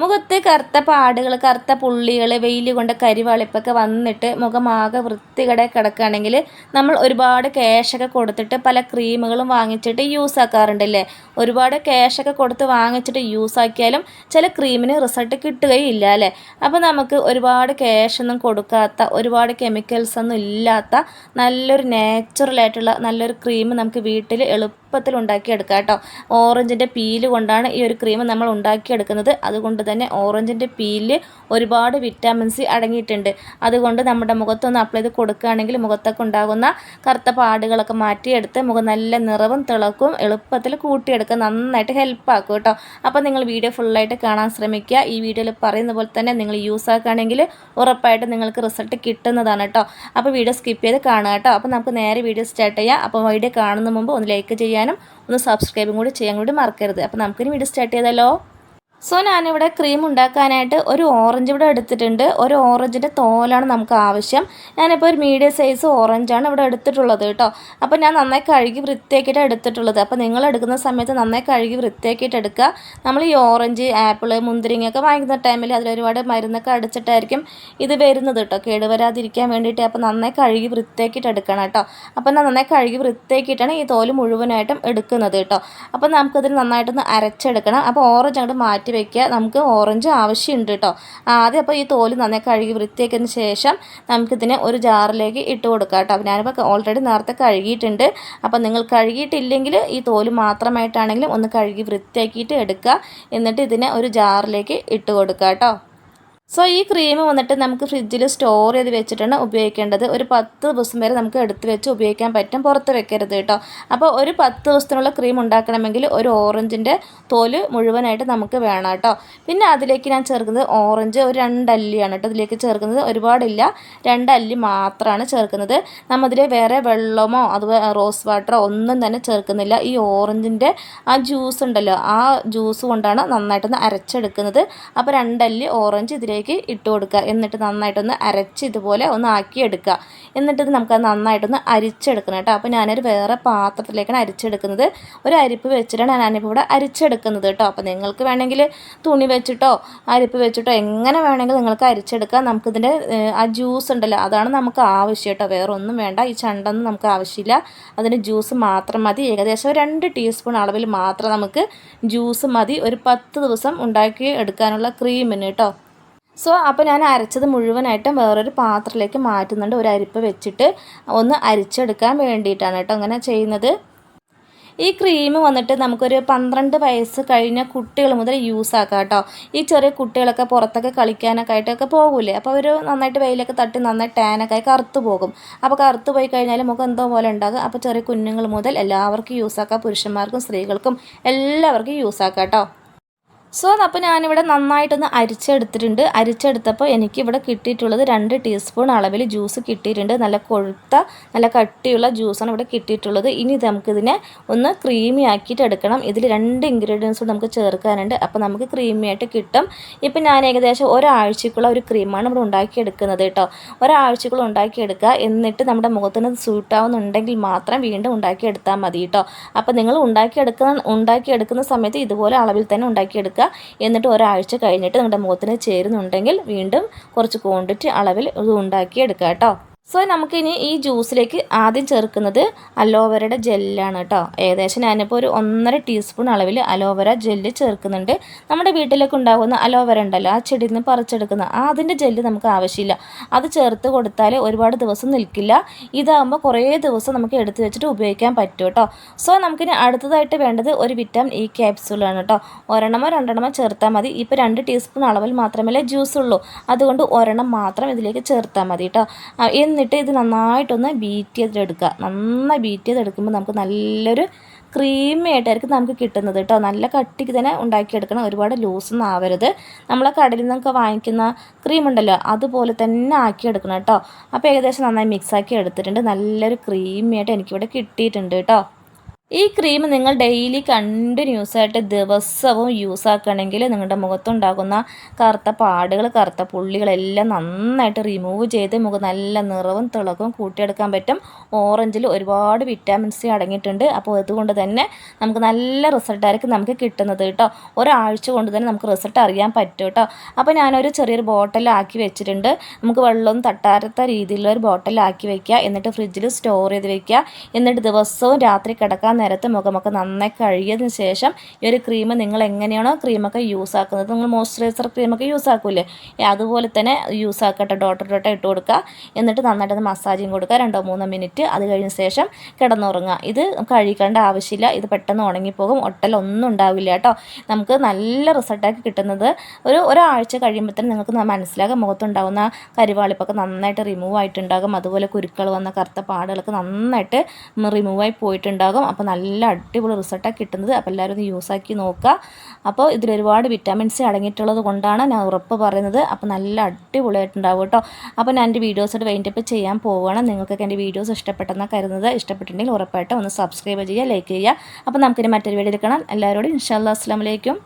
മുഖത്ത് കറുത്ത പാടുകൾ കറുത്ത പുള്ളികൾ വെയിൽ കൊണ്ട് കരിവളിപ്പൊക്കെ വന്നിട്ട് മുഖമാകെ വൃത്തികടെ കിടക്കുകയാണെങ്കിൽ നമ്മൾ ഒരുപാട് ക്യാഷൊക്കെ കൊടുത്തിട്ട് പല ക്രീമുകളും വാങ്ങിച്ചിട്ട് യൂസ് ആക്കാറുണ്ടല്ലേ? ഒരുപാട് ക്യാഷൊക്കെ കൊടുത്ത് വാങ്ങിച്ചിട്ട് യൂസ് ആക്കിയാലും ചില ക്രീമിന് റിസൾട്ട് കിട്ടുകയില്ല അല്ലേ? അപ്പോൾ നമുക്ക് ഒരുപാട് ക്യാഷൊന്നും കൊടുക്കാത്ത ഒരുപാട് കെമിക്കൽസ് ഒന്നും ഇല്ലാത്ത നല്ലൊരു നാച്ചുറലായിട്ടുള്ള നല്ലൊരു ക്രീം നമുക്ക് വീട്ടിൽ എളുപ്പത്തിൽ ഉണ്ടാക്കിയെടുക്കാം കേട്ടോ. ഓറഞ്ചിന്റെ പീൽ കൊണ്ടാണ് ഈ ഒരു ക്രീം നമ്മൾ ഉണ്ടാക്കിയെടുക്കുന്നത്. അതുകൊണ്ട് തന്നെ ഓറഞ്ചിന്റെ പീലിൽ ഒരുപാട് വിറ്റാമിൻ സി അടങ്ങിയിട്ടുണ്ട്. അതുകൊണ്ട് നമ്മുടെ മുഖത്തൊന്ന് അപ്ലൈ ചെയ്ത് കൊടുക്കുകയാണെങ്കിൽ മുഖത്തൊക്കെ ഉണ്ടാകുന്ന കറുത്ത പാടുകളൊക്കെ മാറ്റിയെടുത്ത് മുഖം നല്ല നിറവും തിളക്കും എളുപ്പത്തിൽ കൂട്ടിയെടുക്കുക നന്നായിട്ട് ഹെൽപ്പ് ആക്കും കേട്ടോ. അപ്പോൾ നിങ്ങൾ വീഡിയോ ഫുള്ളായിട്ട് കാണാൻ ശ്രമിക്കുക. ഈ വീഡിയോയിൽ പറയുന്ന പോലെ തന്നെ നിങ്ങൾ യൂസ് ആക്കുകയാണെങ്കിൽ ഉറപ്പായിട്ട് നിങ്ങൾക്ക് റിസൾട്ട് കിട്ടുന്നതാണ് കേട്ടോ. അപ്പോൾ വീഡിയോ സ്കിപ്പ് ചെയ്ത് കാണുക കേട്ടോ. അപ്പോൾ നമുക്ക് നേരെ വീഡിയോ സ്റ്റാർട്ട് ചെയ്യാം. അപ്പോൾ വീഡിയോ കാണുന്ന മുമ്പ് ഒന്ന് ലൈക്ക് ചെയ്യാനും ഒന്ന് സബ്സ്ക്രൈബും കൂടി ചെയ്യാൻ കൂടി മറക്കരുത്. അപ്പോൾ നമുക്കിനി വീഡിയോ സ്റ്റാർട്ട് ചെയ്താലോ? സോ ഞാനിവിടെ ക്രീം ഉണ്ടാക്കാനായിട്ട് ഒരു ഓറഞ്ച് ഇവിടെ എടുത്തിട്ടുണ്ട്. ഒരു ഓറഞ്ചിന്റെ തോലാണ് നമുക്ക് ആവശ്യം. ഞാനിപ്പോൾ ഒരു മീഡിയം സൈസ് ഓറഞ്ചാണ് ഇവിടെ എടുത്തിട്ടുള്ളത് കേട്ടോ. അപ്പോൾ ഞാൻ നന്നായി കഴുകി വൃത്തിയാക്കിയിട്ട് എടുത്തിട്ടുള്ളത്. അപ്പോൾ നിങ്ങൾ എടുക്കുന്ന സമയത്ത് നന്നായി കഴുകി വൃത്തിയാക്കിയിട്ട് എടുക്കുക. നമ്മൾ ഈ ഓറഞ്ച് ആപ്പിൾ മുന്തിരിങ്ങയൊക്കെ വാങ്ങിക്കുന്ന ടൈമിൽ അതിൽ ഒരുപാട് മരുന്നൊക്കെ അടിച്ചിട്ടായിരിക്കും ഇത് വരുന്നത് കേട്ടോ. കേടുവരാതിരിക്കാൻ വേണ്ടിയിട്ട് അപ്പോൾ നന്നായി കഴുകി വൃത്തിയാക്കിയിട്ട് എടുക്കണം കേട്ടോ. അപ്പോൾ ഞാൻ നന്നായി കഴുകി വൃത്തിയാക്കിയിട്ടാണ് ഈ തോൽ മുഴുവനായിട്ടും എടുക്കുന്നത് കേട്ടോ. അപ്പോൾ നമുക്കതിന് നന്നായിട്ടൊന്ന് അരച്ചെടുക്കണം. അപ്പോൾ ഓറഞ്ച് അങ്ങോട്ട് മാറ്റി മാറ്റി വെക്കുക. നമുക്ക് ഓറഞ്ച് ആവശ്യമുണ്ട് കേട്ടോ ആദ്യം അപ്പോൾ ഈ തോൽ നന്നായി കഴുകി വൃത്തിയാക്കിയതിന് ശേഷം നമുക്കിതിനെ ഒരു ജാറിലേക്ക് ഇട്ട് കൊടുക്കാം കേട്ടോ അപ്പോൾ ഞാനിപ്പോൾ ഓൾറെഡി നേരത്തെ കഴുകിയിട്ടുണ്ട്. അപ്പോൾ നിങ്ങൾ കഴുകിയിട്ടില്ലെങ്കിൽ ഈ തോൽ മാത്രമായിട്ടാണെങ്കിലും ഒന്ന് കഴുകി വൃത്തിയാക്കിയിട്ട് എടുക്കുക. എന്നിട്ട് ഇതിനെ ഒരു ജാറിലേക്ക് ഇട്ട് കൊടുക്കുക കേട്ടോ സോ ഈ ക്രീം വന്നിട്ട് നമുക്ക് ഫ്രിഡ്ജിൽ സ്റ്റോർ ചെയ്ത് വെച്ചിട്ടാണ് ഉപയോഗിക്കേണ്ടത്. ഒരു പത്ത് ദിവസം വരെ നമുക്ക് എടുത്ത് വെച്ച് ഉപയോഗിക്കാൻ പറ്റും. പുറത്ത് വെക്കരുത് കേട്ടോ. അപ്പോൾ ഒരു പത്ത് ദിവസത്തിനുള്ള ക്രീം ഉണ്ടാക്കണമെങ്കിൽ ഒരു ഓറഞ്ചിന്റെ തോൽ മുഴുവനായിട്ട് നമുക്ക് വേണം കേട്ടോ. പിന്നെ അതിലേക്ക് ഞാൻ ചേർക്കുന്നത് ഓറഞ്ച് ഒരു രണ്ടല്ലിയാണ് കേട്ടോ. ഇതിലേക്ക് ചേർക്കുന്നത് ഒരുപാടില്ല. രണ്ടല്ലി മാത്രമാണ് ചേർക്കുന്നത്. നമ്മതിൽ വേറെ വെള്ളമോ അതുപോലെ റോസ് വാട്ടറോ ഒന്നും തന്നെ ചേർക്കുന്നില്ല. ഈ ഓറഞ്ചിന്റെ ആ ജ്യൂസ് ഉണ്ടല്ലോ ആ ജ്യൂസ് കൊണ്ടാണ് നന്നായിട്ടൊന്ന് അരച്ചെടുക്കുന്നത്. അപ്പോൾ രണ്ടല്ലി ഓറഞ്ച് ഇതിലേക്ക് ഇതിലേക്ക് ഇട്ട് കൊടുക്കുക. എന്നിട്ട് നന്നായിട്ടൊന്ന് അരച്ച് ഇതുപോലെ ഒന്ന് ആക്കിയെടുക്കുക. എന്നിട്ട് ഇത് നമുക്ക് നന്നായിട്ടൊന്ന് അരിച്ചെടുക്കണം കേട്ടോ. അപ്പോൾ ഞാനൊരു വേറെ പാത്രത്തിലേക്കാണ് അരിച്ചെടുക്കുന്നത്. ഒരു അരിപ്പ് വെച്ചിട്ടാണ് ഞാനിപ്പോൾ ഇവിടെ അരിച്ചെടുക്കുന്നത് കേട്ടോ. അപ്പോൾ നിങ്ങൾക്ക് വേണമെങ്കിൽ തുണി വെച്ചിട്ടോ അരിപ്പ് വെച്ചിട്ടോ എങ്ങനെ വേണമെങ്കിൽ നിങ്ങൾക്ക് അരിച്ചെടുക്കാം. നമുക്കിതിന്റെ ആ ജ്യൂസ് ഉണ്ടല്ലോ അതാണ് നമുക്ക് ആവശ്യം കേട്ടോ. വേറെ ഒന്നും വേണ്ട. ഈ ചണ്ടൊന്നും നമുക്ക് ആവശ്യമില്ല. അതിന് ജ്യൂസ് മാത്രം മതി. ഏകദേശം രണ്ട് ടീസ്പൂൺ അളവിൽ മാത്രം നമുക്ക് ജ്യൂസ് മതി. ഒരു പത്ത് ദിവസം ഉണ്ടാക്കി എടുക്കാനുള്ള ക്രീമിന് കേട്ടോ. സോ അപ്പോൾ ഞാൻ അരച്ചത് മുഴുവനായിട്ടും വേറൊരു പാത്രത്തിലേക്ക് മാറ്റുന്നുണ്ട്. ഒരു അരിപ്പ് വെച്ചിട്ട് ഒന്ന് അരിച്ചെടുക്കാൻ വേണ്ടിയിട്ടാണ് കേട്ടോ അങ്ങനെ ചെയ്യുന്നത്. ഈ ക്രീം വന്നിട്ട് നമുക്കൊരു പന്ത്രണ്ട് വയസ്സ് കഴിഞ്ഞ കുട്ടികൾ മുതൽ യൂസ് ആക്കാം കേട്ടോ. ഈ ചെറിയ കുട്ടികളൊക്കെ പുറത്തൊക്കെ കളിക്കാനൊക്കെ ആയിട്ടൊക്കെ പോകൂലേ. അപ്പോൾ അവർ നന്നായിട്ട് വെയിലൊക്കെ തട്ടി നന്നായി ടാനൊക്കെ ആയി കറുത്ത് പോകും. അപ്പോൾ കറുത്ത് പോയി കഴിഞ്ഞാൽ മുഖം എന്തോ പോലെ ഉണ്ടാകും. അപ്പോൾ ചെറിയ കുഞ്ഞുങ്ങൾ മുതൽ എല്ലാവർക്കും യൂസ് ആക്കാം. പുരുഷന്മാർക്കും സ്ത്രീകൾക്കും എല്ലാവർക്കും യൂസ് ആക്കാം കേട്ടോ. സോ അതപ്പോൾ ഞാനിവിടെ നന്നായിട്ടൊന്ന് അരിച്ചെടുത്തിട്ടുണ്ട്. അരിച്ചെടുത്തപ്പോൾ എനിക്കിവിടെ കിട്ടിയിട്ടുള്ളത് രണ്ട് ടീസ്പൂൺ അളവിൽ ജ്യൂസ് കിട്ടിയിട്ടുണ്ട്. നല്ല കൊഴുത്ത നല്ല കട്ടിയുള്ള ജ്യൂസാണ് ഇവിടെ കിട്ടിയിട്ടുള്ളത്. ഇനി നമുക്കിതിനെ ഒന്ന് ക്രീമി ആക്കിയിട്ട് എടുക്കണം. ഇതിൽ രണ്ട് ഇൻഗ്രീഡിയൻസ് നമുക്ക് ചേർക്കാനുണ്ട്. അപ്പോൾ നമുക്ക് ക്രീമി ആയിട്ട് കിട്ടും. ഇപ്പം ഞാൻ ഏകദേശം ഒരാഴ്ചക്കുള്ള ഒരു ക്രീമാണ് ഇവിടെ ഉണ്ടാക്കിയെടുക്കുന്നത് കേട്ടോ. ഒരാഴ്ചക്കുള്ള ഉണ്ടാക്കിയെടുക്കുക. എന്നിട്ട് നമ്മുടെ മുഖത്തിന് സൂട്ടാവുന്നുണ്ടെങ്കിൽ മാത്രം വീണ്ടും ഉണ്ടാക്കിയെടുത്താൽ മതി കേട്ടോ. അപ്പോൾ നിങ്ങൾ ഉണ്ടാക്കിയെടുക്കുന്ന ഉണ്ടാക്കിയെടുക്കുന്ന സമയത്ത് ഇതുപോലെ അളവിൽ തന്നെ ഉണ്ടാക്കിയെടുക്കുക. എടുക്കുക എന്നിട്ട് ഒരാഴ്ച കഴിഞ്ഞിട്ട് നിങ്ങളുടെ മുഖത്തിന് ചേരുന്നുണ്ടെങ്കിൽ വീണ്ടും കുറച്ച് ക്വാണ്ടിറ്റി അളവിൽ ഇത് ഉണ്ടാക്കി എടുക്കുക കേട്ടോ. സോ നമുക്കിനി ഈ ജ്യൂസിലേക്ക് ആദ്യം ചേർക്കുന്നത് അലോവേരയുടെ ജെല്ലാണ് കേട്ടോ. ഏകദേശം ഞാനിപ്പോൾ ഒരു ഒന്നര ടീസ്പൂൺ അളവിൽ അലോവേര ജെല്ല് ചേർക്കുന്നുണ്ട്. നമ്മുടെ വീട്ടിലൊക്കെ ഉണ്ടാകുന്ന അലോവേര ഉണ്ടല്ലോ ആ ചെടിയിൽ നിന്ന് പറിച്ചെടുക്കുന്ന ആ അതിന്റെ ജെല്ല് നമുക്ക് ആവശ്യമില്ല. അത് ചേർത്ത് കൊടുത്താൽ ഒരുപാട് ദിവസം നിൽക്കില്ല. ഇതാകുമ്പോൾ കുറേ ദിവസം നമുക്ക് എടുത്തു വെച്ചിട്ട് ഉപയോഗിക്കാൻ പറ്റും കേട്ടോ. സോ നമുക്കിനി അടുത്തതായിട്ട് വേണ്ടത് ഒരു വിറ്റാമിൻ ഇ ക്യാപ്സൂളാണ് കേട്ടോ. ഒരെണ്ണമോ രണ്ടെണ്ണമോ ചേർത്താൽ മതി. ഇപ്പോൾ രണ്ട് ടീസ്പൂൺ അളവിൽ മാത്രമല്ലേ ജ്യൂസ് ഉള്ളൂ. അതുകൊണ്ട് ഒരെണ്ണം മാത്രം ഇതിലേക്ക് ചേർത്താൽ മതി കേട്ടോ. എന്നിട്ട് ഇത് നന്നായിട്ടൊന്ന് ബീറ്റ് ചെയ്തെടുക്കുക. നന്നായി ബീറ്റ് ചെയ്തെടുക്കുമ്പോൾ നമുക്ക് നല്ലൊരു ക്രീമി ആയിട്ടായിരിക്കും നമുക്ക് കിട്ടുന്നത് കേട്ടോ. നല്ല കട്ടിക്ക് തന്നെ ഉണ്ടാക്കിയെടുക്കണം. ഒരുപാട് ലൂസൊന്നും ആവരുത്. നമ്മളെ കടലിൽ നിന്നൊക്കെ വാങ്ങിക്കുന്ന ക്രീം ഉണ്ടല്ലോ അതുപോലെ തന്നെ ആക്കിയെടുക്കണം കേട്ടോ. അപ്പോൾ ഏകദേശം നന്നായി മിക്സാക്കി എടുത്തിട്ടുണ്ട്. നല്ലൊരു ക്രീമി ആയിട്ട് എനിക്കിവിടെ കിട്ടിയിട്ടുണ്ട് കേട്ടോ. ഈ ക്രീം നിങ്ങൾ ഡെയിലി കണ്ടിന്യൂസ് ആയിട്ട് ദിവസവും യൂസ് ആക്കണമെങ്കിൽ നിങ്ങളുടെ മുഖത്തുണ്ടാകുന്ന കറുത്ത പാടുകൾ കറുത്ത പുള്ളികളെല്ലാം നന്നായിട്ട് റിമൂവ് ചെയ്ത് മുഖം നല്ല നിറവും തിളക്കും കൂട്ടിയെടുക്കാൻ പറ്റും. ഓറഞ്ചിൽ ഒരുപാട് വിറ്റാമിൻ സി അടങ്ങിയിട്ടുണ്ട്. അപ്പോൾ അതുകൊണ്ട് തന്നെ നമുക്ക് നല്ല റിസൾട്ടായിരിക്കും നമുക്ക് കിട്ടുന്നത് കേട്ടോ. ഒരാഴ്ച കൊണ്ട് തന്നെ നമുക്ക് റിസൾട്ട് അറിയാൻ പറ്റും കേട്ടോ. അപ്പോൾ ഞാനൊരു ചെറിയൊരു ബോട്ടിലാക്കി വെച്ചിട്ടുണ്ട്. നമുക്ക് വെള്ളമൊന്നും തട്ടാത്ത രീതിയിലുള്ള ഒരു ബോട്ടിലാക്കി വയ്ക്കുക എന്നിട്ട് ഫ്രിഡ്ജിൽ സ്റ്റോർ ചെയ്ത് വയ്ക്കുക എന്നിട്ട് ദിവസവും രാത്രി കിടക്കാൻ നേരത്ത് മുഖമൊക്കെ നന്നായി കഴുകിയതിന് ശേഷം ഈ ഒരു ക്രീം നിങ്ങൾ എങ്ങനെയാണോ ക്രീമൊക്കെ യൂസ് ആക്കുന്നത്. നിങ്ങൾ മോയ്സ്ചറൈസർ ക്രീമൊക്കെ യൂസ് ആക്കൂലേ? അതുപോലെ തന്നെ യൂസ് ആക്കട്ടെ ഡോട്ട് ഡോട്ട് ഇട്ട് കൊടുക്കുക എന്നിട്ട് നന്നായിട്ട് മസാജിങ് കൊടുക്കുക രണ്ടോ മൂന്നോ മിനിറ്റ് അത് കഴിഞ്ഞ ശേഷം കിടന്നുറങ്ങുക. ഇത് കഴിക്കേണ്ട ആവശ്യമില്ല. ഇത് പെട്ടെന്ന് ഉണങ്ങിപ്പോകും. ഒട്ടലൊന്നും ഉണ്ടാവില്ല കേട്ടോ. നമുക്ക് നല്ല റിസൾട്ടാക്കി കിട്ടുന്നത് ഒരു ഒരാഴ്ച കഴിയുമ്പോൾ തന്നെ നിങ്ങൾക്ക് മനസ്സിലാകും. മുഖത്തുണ്ടാകുന്ന കരിവാളിപ്പൊക്കെ നന്നായിട്ട് റിമൂവ് ആയിട്ടുണ്ടാകും. അതുപോലെ കുരുക്കൾ വന്ന കറുത്ത പാടുകളൊക്കെ നന്നായിട്ട് റിമൂവായി പോയിട്ടുണ്ടാകും. അപ്പോൾ നല്ല അടിപൊളി റിസൾട്ടാണ് കിട്ടുന്നത്. അപ്പോൾ എല്ലാവരും ഒന്ന് യൂസാക്കി നോക്കുക. അപ്പോൾ ഇതിൽ ഒരുപാട് വിറ്റാമിൻ സി അടങ്ങിയിട്ടുള്ളത് കൊണ്ടാണ് ഞാൻ ഉറപ്പ് പറയുന്നത്. അപ്പോൾ നല്ല അടിപൊളിയായിട്ടുണ്ടാവും കേട്ടോ. അപ്പോൾ ഞാൻ എന്റെ വീഡിയോസായിട്ട് വൈൻഡപ്പ് ചെയ്യാൻ പോവുകയാണ്. നിങ്ങൾക്കൊക്കെ എന്റെ വീഡിയോസ് ഇഷ്ടപ്പെട്ടെന്നാണ് കരുതുന്നത്. ഇഷ്ടപ്പെട്ടിട്ടുണ്ടെങ്കിൽ ഉറപ്പായിട്ടും ഒന്ന് സബ്സ്ക്രൈബ് ചെയ്യുക ലൈക്ക് ചെയ്യുക. അപ്പോൾ നമുക്കിനി മറ്റൊരു വീഡിയോയിൽ കാണാം. എല്ലാവരോടും ഇൻഷാല്ലാ അസ്സാം വലൈക്കും